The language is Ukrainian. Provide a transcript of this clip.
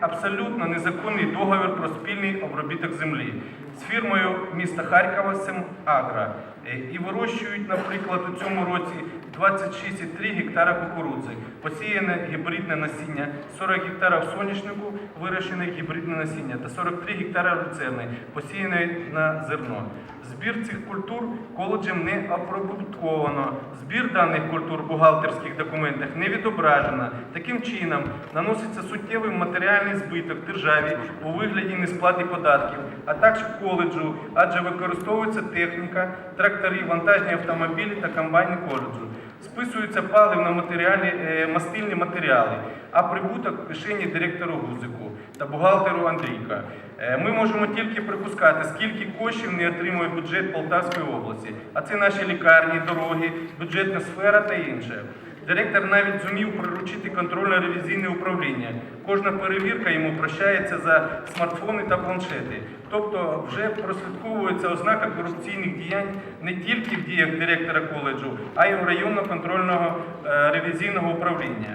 Абсолютно незаконний договір про спільний обробіток землі з фірмою міста Харкова «Семагро». Е, І вирощують, наприклад, у цьому році 26,3 гектара кукурудзи, посіяне гібридне насіння, 40 гектарів соняшнику, вирощене гібридне насіння та 43 гектара люцерни, посіяне на зерно. Збір цих культур коледжем не оприбутковано. Збір даних культур в бухгалтерських документах не відображено. Таким чином наноситься суттєвий матеріальний збиток державі у вигляді несплати податків, а також коледжу, адже використовується техніка, трактори, вантажні автомобілі та комбайни коледжу. Списуються паливно-матеріальні е, мастильні матеріали, а прибуток кишені директору Гузику та бухгалтеру Андрійка. Е, Ми можемо тільки припускати, скільки коштів не отримує бюджет Полтавської області, а це наші лікарні, дороги, бюджетна сфера та інше. Директор навіть зумів приручити контрольно-ревізійне управління. Кожна перевірка йому прощається за смартфони та планшети. Тобто вже прослідковується ознака корупційних діянь не тільки в діях директора коледжу, а й у районно-контрольного е, ревізійного управління.